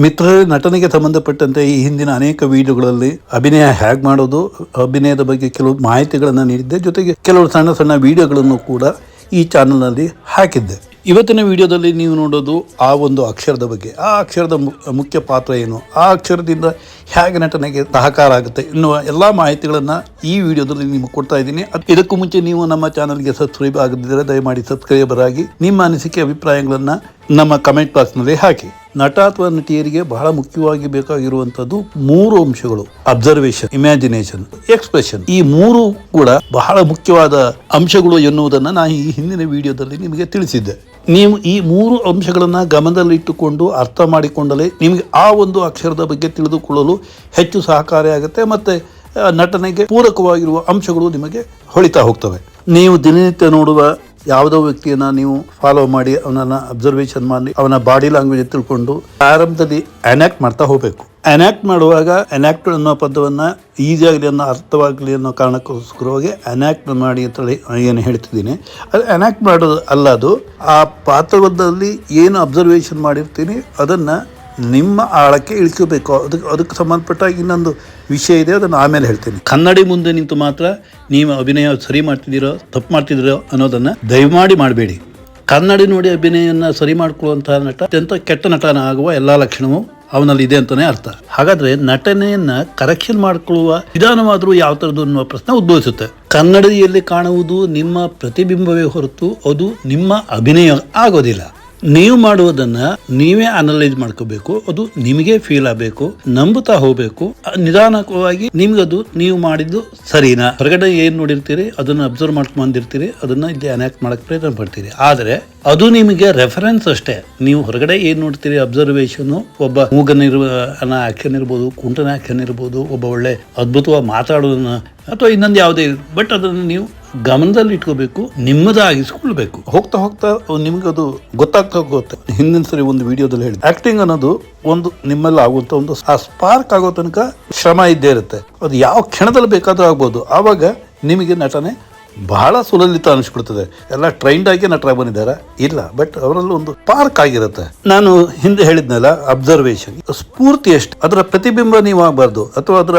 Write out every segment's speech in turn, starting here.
ಮಿತ್ರರೇ ನಟನೆಗೆ ಸಂಬಂಧಪಟ್ಟಂತೆ ಈ ಹಿಂದಿನ ಅನೇಕ ವಿಡಿಯೋಗಳಲ್ಲಿ ಅಭಿನಯ ಹ್ಯಾಗ್ ಮಾಡೋದು, ಅಭಿನಯದ ಬಗ್ಗೆ ಕೆಲವು ಮಾಹಿತಿಗಳನ್ನು ನೀಡಿದ್ದೆ. ಜೊತೆಗೆ ಕೆಲವು ಸಣ್ಣ ಸಣ್ಣ ವಿಡಿಯೋಗಳನ್ನು ಕೂಡ ಈ ಚಾನಲ್ನಲ್ಲಿ ಹಾಕಿದ್ದೆ. ಇವತ್ತಿನ ವಿಡಿಯೋದಲ್ಲಿ ನೀವು ನೋಡೋದು ಆ ಒಂದು ಅಕ್ಷರದ ಬಗ್ಗೆ. ಆ ಅಕ್ಷರದ ಮುಖ್ಯ ಪಾತ್ರ ಏನು? ಆ ಅಕ್ಷರದಿಂದ ಹೇಗೆ ನಟನೆಗೆ ಸಹಕಾರ ಆಗುತ್ತೆ ಎನ್ನುವ ಎಲ್ಲ ಮಾಹಿತಿಗಳನ್ನು ಈ ವಿಡಿಯೋದಲ್ಲಿ ನಿಮಗೆ ಕೊಡ್ತಾ ಇದ್ದೀನಿ. ಇದಕ್ಕೂ ಮುಂಚೆ ನೀವು ನಮ್ಮ ಚಾನಲ್ಗೆ ಸಬ್ಸ್ಕ್ರೈಬ್ ಆಗದಿದ್ದರೆ ದಯಮಾಡಿ ಸಬ್ಸ್ಕ್ರೈಬರ್ ಆಗಿ ನಿಮ್ಮ ಅನಿಸಿಕೆ, ಅಭಿಪ್ರಾಯಗಳನ್ನು ನಮ್ಮ ಕಮೆಂಟ್ ಬಾಕ್ಸ್ನಲ್ಲಿ ಹಾಕಿ. ನಟ ಅಥವಾ ನಟಿಯರಿಗೆ ಬಹಳ ಮುಖ್ಯವಾಗಿ ಬೇಕಾಗಿರುವಂತದ್ದು ಮೂರು ಅಂಶಗಳು. ಅಬ್ಸರ್ವೇಷನ್ ಇಮ್ಯಾಜಿನೇಷನ್ ಎಕ್ಸ್ಪ್ರೆಷನ್ ಈ ಮೂರು ಕೂಡ ಬಹಳ ಮುಖ್ಯವಾದ ಅಂಶಗಳು ಎನ್ನುವುದನ್ನು ನಾನು ಈ ಹಿಂದಿನ ವಿಡಿಯೋದಲ್ಲಿ ನಿಮಗೆ ತಿಳಿಸಿದ್ದೆ. ನೀವು ಈ ಮೂರು ಅಂಶಗಳನ್ನು ಗಮನದಲ್ಲಿಟ್ಟುಕೊಂಡು ಅರ್ಥ ಮಾಡಿಕೊಂಡಲೇ ನಿಮಗೆ ಆ ಒಂದು ಅಕ್ಷರದ ಬಗ್ಗೆ ತಿಳಿದುಕೊಳ್ಳಲು ಹೆಚ್ಚು ಸಹಕಾರಿಯಾಗುತ್ತೆ ಮತ್ತೆ ನಟನೆಗೆ ಪೂರಕವಾಗಿರುವ ಅಂಶಗಳು ನಿಮಗೆ ಹೊಳಿತಾ ಹೋಗ್ತವೆ. ನೀವು ದಿನನಿತ್ಯ ನೋಡುವ ಯಾವುದೋ ವ್ಯಕ್ತಿಯನ್ನ ನೀವು ಫಾಲೋ ಮಾಡಿ, ಅವನನ್ನ ಅಬ್ಸರ್ವೇಷನ್ ಮಾಡಿ, ಅವನ ಬಾಡಿ ಲ್ಯಾಂಗ್ವೇಜ್ ತಿಳ್ಕೊಂಡು ಆರಂಭದಲ್ಲಿ ಅನಾಕ್ಟ್ ಮಾಡ್ತಾ ಹೋಗಬೇಕು. ಅನಾಕ್ಟ್ ಮಾಡುವಾಗ ಅನಾಕ್ಟ್ ಅನ್ನೋ ಪದವನ್ನ ಈಸಿಯಾಗಲಿ ಅನ್ನೋ ಅರ್ಥವಾಗಲಿ ಅನ್ನೋ ಕಾರಣಕ್ಕೋಸ್ಕರವಾಗಿ ಅನಾಕ್ಟ್ ಮಾಡಿ ಅಂತೇಳಿ ಏನು ಹೇಳ್ತಿದ್ದೀನಿ. ಅದು ಅನಾಕ್ಟ್ ಮಾಡೋದು ಅಲ್ಲ ಅದು, ಆ ಪಾತ್ರದಲ್ಲಿ ಏನು ಅಬ್ಸರ್ವೇಷನ್ ಮಾಡಿರ್ತೀನಿ ಅದನ್ನ ನಿಮ್ಮ ಆಳಕ್ಕೆ ಇಳಿಸಬೇಕು ಅದಕ್ಕೆ ಅದಕ್ಕೆ ಸಂಬಂಧಪಟ್ಟ ಇನ್ನೊಂದು ವಿಷಯ ಇದೆ, ಅದನ್ನು ಆಮೇಲೆ ಹೇಳ್ತೀನಿ. ಕನ್ನಡಿ ಮುಂದೆ ನಿಂತು ಮಾತ್ರ ನೀವು ಅಭಿನಯ ಸರಿ ಮಾಡ್ತಿದ್ದೀರೋ, ತಪ್ಪು ಮಾಡ್ತಿದ್ದೀರೋ ಅನ್ನೋದನ್ನು ದಯಮಾಡಿ ಮಾಡಬೇಡಿ. ಕನ್ನಡಿ ನೋಡಿ ಅಭಿನಯನ ಸರಿ ಮಾಡಿಕೊಳ್ಳುವಂತಹ ನಟ ಅತ್ಯಂತ ಕೆಟ್ಟ ನಟನ ಆಗುವ ಎಲ್ಲ ಲಕ್ಷಣವೂ ಅವನಲ್ಲಿ ಇದೆ ಅಂತಲೇ ಅರ್ಥ. ಹಾಗಾದ್ರೆ ನಟನೆಯನ್ನ ಕರೆಕ್ಷನ್ ಮಾಡಿಕೊಳ್ಳುವ ವಿಧಾನವಾದರೂ ಯಾವ ಥರದ್ದು ಅನ್ನುವ ಪ್ರಶ್ನೆ ಉದ್ಭವಿಸುತ್ತೆ. ಕನ್ನಡಿಯಲ್ಲಿ ಕಾಣುವುದು ನಿಮ್ಮ ಪ್ರತಿಬಿಂಬವೇ ಹೊರತು ಅದು ನಿಮ್ಮ ಅಭಿನಯ ಆಗೋದಿಲ್ಲ. ನೀವು ಮಾಡುವುದನ್ನ ನೀವೇ ಅನಲೈಸ್ ಮಾಡ್ಕೋಬೇಕು, ಅದು ನಿಮಗೆ ಫೀಲ್ ಆಗಬೇಕು, ನಂಬುತ್ತಾ ಹೋಗ್ಬೇಕು. ನಿಧಾನಕವಾಗಿ ನಿಮ್ಗದು ನೀವು ಮಾಡಿದ್ದು ಸರಿನಾ? ಹೊರಗಡೆ ಏನ್ ನೋಡಿರ್ತೀರಿ, ಅದನ್ನ ಅಬ್ಸರ್ವ್ ಮಾಡ್ಕೊಂಡು ಬಂದಿರ್ತೀರಿ, ಅದನ್ನ ಇಲ್ಲಿ ಅನ್ಯಾಕ್ಟ್ ಮಾಡಕ್ ಪ್ರಯತ್ನ ಪಡ್ತೀರಿ. ಆದ್ರೆ, ಅದು ನಿಮಗೆ ರೆಫರೆನ್ಸ್ ಅಷ್ಟೇ. ನೀವು ಹೊರಗಡೆ ಏನ್ ನೋಡ್ತೀರಿ ಅಬ್ಸರ್ವೇಷನ್ ಒಬ್ಬ ಮೂಗನಿರುವ ಆಕ್ಷನ್ ಇರ್ಬೋದು, ಕುಂಟನ ಆಕ್ಷನ್ ಇರ್ಬೋದು, ಒಬ್ಬ ಒಳ್ಳೆ ಅದ್ಭುತವಾಗಿ ಮಾತಾಡೋದನ್ನ, ಅಥವಾ ಇನ್ನೊಂದು ಯಾವುದೇ ಬಟ್ ಅದನ್ನು ನೀವು ಗಮನದಲ್ಲಿ ಇಟ್ಕೋಬೇಕು ನಿಮ್ಮದಾಗಿಸ್ಕೊಳ್ಬೇಕು. ಹೋಗ್ತಾ ಹೋಗ್ತಾ ನಿಮ್ಗೆ ಅದು ಗೊತ್ತಾಗ್ತಾ ಹೋಗುತ್ತೆ ಹಿಂದಿನ ಸರಿ ಒಂದು ವಿಡಿಯೋದಲ್ಲಿ ಹೇಳಿ ಆಕ್ಟಿಂಗ್ ಅನ್ನೋದು ಒಂದು ನಿಮ್ಮಲ್ಲಿ ಆಗುವಂತ ಒಂದು ಆ ಸ್ಪಾರ್ಕ್ ಆಗೋ ತನಕ ಶ್ರಮ ಇದ್ದೇ ಇರುತ್ತೆ. ಅದು ಯಾವ ಕ್ಷಣದಲ್ಲಿ ಬೇಕಾದ್ರೂ ಆಗ್ಬೋದು. ಆವಾಗ ನಿಮಗೆ ನಟನೆ ಬಹಳ ಸುಲಲಿತ ಅನಿಸ್ಬಿಡ್ತದೆ. ಎಲ್ಲ ಟ್ರೈನ್ಡ್ ಆಗಿ ನಟರ ಬಂದಿದ್ದಾರೆ. ಇಲ್ಲ ಬಟ್ ಅವರಲ್ಲಿ ಒಂದು ಪಾರ್ಕ್ ಆಗಿರುತ್ತೆ. ನಾನು ಹಿಂದೆ ಹೇಳಿದ್ನಲ್ಲ ಅಬ್ಸರ್ವೇಷನ್ ಸ್ಫೂರ್ತಿ ಎಷ್ಟು ಅದರ ಪ್ರತಿಬಿಂಬ ನೀವು ಆಗಬಾರ್ದು. ಅಥವಾ ಅದರ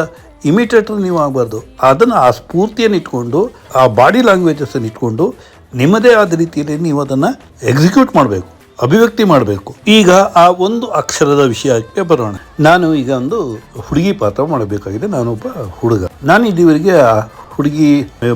ಇಮಿಟೇಟರ್ ನೀವು ಆಗಬಾರ್ದು. ಅದನ್ನು ಆ ಸ್ಫೂರ್ತಿಯನ್ನು ಇಟ್ಕೊಂಡು, ಆ ಬಾಡಿ ಲ್ಯಾಂಗ್ವೇಜಸ್ ಇಟ್ಕೊಂಡು, ನಿಮ್ಮದೇ ಆದ ರೀತಿಯಲ್ಲಿ ನೀವು ಅದನ್ನು ಎಕ್ಸಿಕ್ಯೂಟ್ ಮಾಡಬೇಕು, ಅಭಿವ್ಯಕ್ತಿ ಮಾಡಬೇಕು. ಈಗ ಆ ಒಂದು ಅಕ್ಷರದ ವಿಷಯಕ್ಕೆ ಬರೋಣ. ನಾನು ಈಗ ಒಂದು ಹುಡುಗಿ ಪಾತ್ರ ಮಾಡಬೇಕಾಗಿದೆ. ನಾನೊಬ್ಬ ಹುಡುಗ. ನಾನು ಇಲ್ಲಿವರೆಗೆ ಆ ಹುಡುಗಿ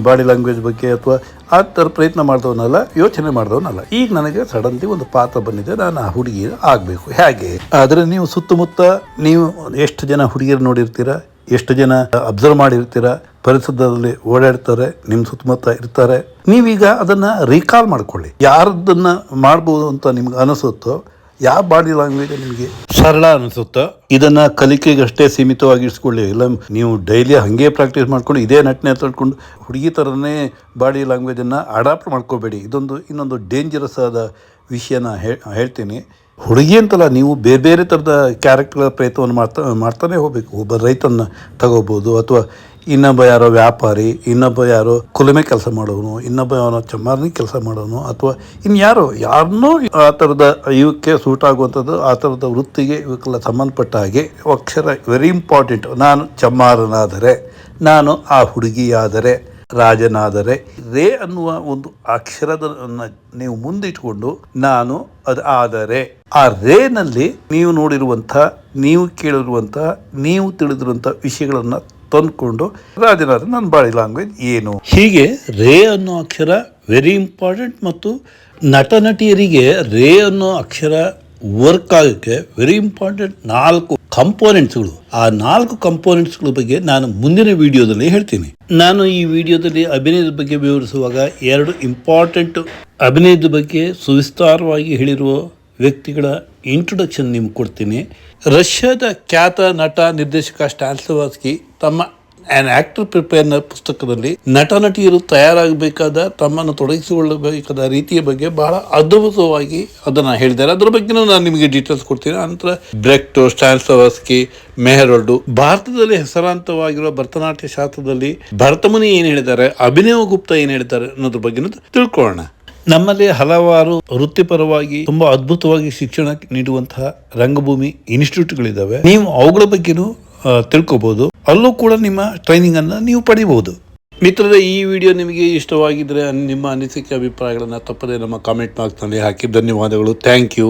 ಬಾಡಿ ಲ್ಯಾಂಗ್ವೇಜ್ ಬಗ್ಗೆ ಅಥವಾ ಆ ಥರ ಪ್ರಯತ್ನ ಮಾಡಿದವನಲ್ಲ, ಯೋಚನೆ ಮಾಡಿದವನಲ್ಲ. ಈಗ ನನಗೆ ಸಡನ್ಲಿ ಒಂದು ಪಾತ್ರ ಬಂದಿದೆ. ನಾನು ಆ ಹುಡುಗಿ ಆಗಬೇಕು. ಹೇಗೆ? ಆದರೆ ನೀವು ಸುತ್ತಮುತ್ತ ನೀವು ಎಷ್ಟು ಜನ ಹುಡುಗಿಯರು ನೋಡಿರ್ತೀರ? ಎಷ್ಟು ಜನ ಅಬ್ಸರ್ವ್ ಮಾಡಿರ್ತೀರ? ಪರಿಸರದಲ್ಲಿ ಓಡಾಡ್ತಾರೆ ನಿಮ್ಮ ಸುತ್ತಮುತ್ತ ಇರ್ತಾರೆ. ನೀವೀಗ ಅದನ್ನ ರೀಕಾಲ್ ಮಾಡ್ಕೊಳ್ಳಿ. ಯಾರದನ್ನ ಮಾಡ್ಬೋದು ಅಂತ ನಿಮ್ಗೆ ಅನಿಸುತ್ತೋ, ಯಾವ ಬಾಡಿ ಲ್ಯಾಂಗ್ವೇಜ್ ನಿಮಗೆ ಸರಳ ಅನಿಸುತ್ತೋ, ಇದನ್ನ ಕಲಿಕೆಗಷ್ಟೇ ಸೀಮಿತವಾಗಿ ಇರಿಸ್ಕೊಳ್ಳಿ ಇಲ್ಲ, ನೀವು ಡೈಲಿ ಹಾಗೆ ಪ್ರಾಕ್ಟೀಸ್ ಮಾಡ್ಕೊಂಡು ಇದೇ ನಟನೆ ತಡ್ಕೊಂಡು ಹುಡುಗಿ ಥರನೇ ಬಾಡಿ ಲ್ಯಾಂಗ್ವೇಜನ್ನು ಅಡಾಪ್ಟ್ ಮಾಡ್ಕೋಬೇಡಿ. ಇದೊಂದು, ಇನ್ನೊಂದು ಡೇಂಜರಸ್ ಆದ ವಿಷಯನ ಹೇಳ್ತೀನಿ. ಹುಡುಗಿ ಅಂತಲ್ಲ, ನೀವು ಬೇರೆ ಬೇರೆ ಥರದ ಕ್ಯಾರೆಕ್ಟರ್ ಪ್ರಯತ್ನವನ್ನು ಮಾಡ್ತಾ, ಮಾಡ್ತಾನೆ ಹೋಗಬೇಕು. ಒಬ್ಬ ರೈತನ ತಗೋಬೋದು, ಅಥವಾ ಇನ್ನೊಬ್ಬ ಯಾರೋ ವ್ಯಾಪಾರಿ, ಇನ್ನೊಬ್ಬ ಯಾರೋ ಕುಲುಮೆ ಕೆಲಸ ಮಾಡೋನು, ಇನ್ನೊಬ್ಬ ಯಾರೋ ಚಮ್ಮಾರನಿ ಕೆಲಸ ಮಾಡೋನು, ಅಥವಾ ಇನ್ಯಾರೋ ಯಾರನ್ನೂ ಆ ಥರದ ಇವಕ್ಕೆ ಸೂಟ್ ಆಗುವಂಥದ್ದು, ಆ ಥರದ ವೃತ್ತಿಗೆ ಇವಕ್ಕೆಲ್ಲ ಸಂಬಂಧಪಟ್ಟ ಹಾಗೆ ಅಕ್ಷರ ವೆರಿ ಇಂಪಾರ್ಟೆಂಟ್ ನಾನು ಚಮ್ಮಾರನಾದರೆ, ನಾನು ಆ ಹುಡುಗಿಯಾದರೆ ರಾಜನಾದರೆ. ರೇ ಅನ್ನುವ ಒಂದು ಅಕ್ಷರದ ನೀವು ಮುಂದಿಟ್ಕೊಂಡು ನಾನು ಅದು ಆದರೆ. ಆ ರೇನಲ್ಲಿ ನೀವು ನೋಡಿರುವಂಥ, ನೀವು ಕೇಳಿರುವಂಥ, ನೀವು ತಿಳಿದಿರುವಂಥ ವಿಷಯಗಳನ್ನ ತಂದ್ಕೊಂಡು ರಾಜನಾದ ನನ್ನ ಬಾಡಿ ಲ್ಯಾಂಗ್ವೇಜ್ ಏನು? ಹೀಗೆ ರೇ ಅನ್ನೋ ಅಕ್ಷರ ವೆರಿ ಇಂಪಾರ್ಟೆಂಟ್ ಮತ್ತು ನಟ ನಟಿಯರಿಗೆ ರೇ ಅನ್ನೋ ಅಕ್ಷರ ವರ್ಕ್ ಆಗೋಕ್ಕೆ ವೆರಿ ಇಂಪಾರ್ಟೆಂಟ್ ನಾಲ್ಕು ಕಂಪೋನೆಂಟ್ಸ್ಗಳು ಆ ನಾಲ್ಕು ಕಂಪೋನೆಂಟ್ಸ್ಗಳ ಬಗ್ಗೆ ನಾನು ಮುಂದಿನ ವಿಡಿಯೋದಲ್ಲಿ ಹೇಳ್ತೀನಿ. ನಾನು ಈ ವಿಡಿಯೋದಲ್ಲಿ ಅಭಿನಯದ ಬಗ್ಗೆ ವಿವರಿಸುವಾಗ ಎರಡು ಇಂಪಾರ್ಟೆಂಟ್ ಅಭಿನಯದ ಬಗ್ಗೆ ಸುವಿಸ್ತಾರವಾಗಿ ಹೇಳಿರುವ ವ್ಯಕ್ತಿಗಳ ಇಂಟ್ರೊಡಕ್ಷನ್ ನಿಮ್ಗೆ ಕೊಡ್ತೀನಿ. ರಷ್ಯಾದ ಖ್ಯಾತ ನಟ ನಿರ್ದೇಶಕ ಸ್ಟಾನ್ಸ್ಲವಾಸ್ಕಿ ತಮ್ಮ ಆನ್ ಆಕ್ಟರ್ ಪ್ರಿಪೇರ್ನ ಪುಸ್ತಕದಲ್ಲಿ ನಟ ನಟಿಯರು ತಯಾರಾಗಬೇಕಾದ ತಮ್ಮನ್ನು ತೊಡಗಿಸಿಕೊಳ್ಳಬೇಕಾದ ರೀತಿಯ ಬಗ್ಗೆ ಬಹಳ ಅದ್ಭುತವಾಗಿ ಅದನ್ನ ಹೇಳಿದ್ದಾರೆ ಅದರ ಬಗ್ಗೆ ನಾನು ನಿಮಗೆ ಡೀಟೇಲ್ಸ್ ಕೊಡ್ತೀನಿ ನಂತರ ಬ್ರೆಕ್ಟೋ ಸ್ಟಾನ್ಸ್ಲವಾಸ್ಕಿ ಮೆಹರೊಲ್ಡು ಭಾರತದಲ್ಲಿ ಹೆಸರಾಂತವಾಗಿರುವ ಭರತನಾಟ್ಯ ಶಾಸ್ತ್ರದಲ್ಲಿ ಭರತಮುನಿ ಏನು ಹೇಳಿದ್ದಾರೆ ಅಭಿನವ ಗುಪ್ತ ಏನು ಹೇಳಿದ್ದಾರೆ ಅನ್ನೋದ್ರ ಬಗ್ಗೆ ತಿಳ್ಕೊಳ್ಳೋಣ ನಮ್ಮಲ್ಲಿ ಹಲವಾರು ವೃತ್ತಿಪರವಾಗಿ ತುಂಬಾ ಅದ್ಭುತವಾಗಿ ಶಿಕ್ಷಣ ನೀಡುವಂತಹ ರಂಗಭೂಮಿ ಇನ್ಸ್ಟಿಟ್ಯೂಟ್ಗಳಿದ್ದಾವೆ ನೀವು ಅವುಗಳ ಬಗ್ಗೆನೂ ಆ, ತಿಳ್ಕೊಬಹುದು ಅಲ್ಲೂ ಕೂಡ ನಿಮ್ಮ ಟ್ರೈನಿಂಗ್ ಅನ್ನ ನೀವು ಪಡಿಬಹುದು ಮಿತ್ರರೇ ಈ ವಿಡಿಯೋ ನಿಮಗೆ ಇಷ್ಟವಾಗಿದ್ರೆ ನಿಮ್ಮ ಅನಿಸಿಕೆ ಅಭಿಪ್ರಾಯಗಳನ್ನು ತಪ್ಪದೆ ನಮ್ಮ ಕಾಮೆಂಟ್ ಬಾಕ್ಸ್ನಲ್ಲಿ ಹಾಕಿ. ಧನ್ಯವಾದಗಳು. Thank you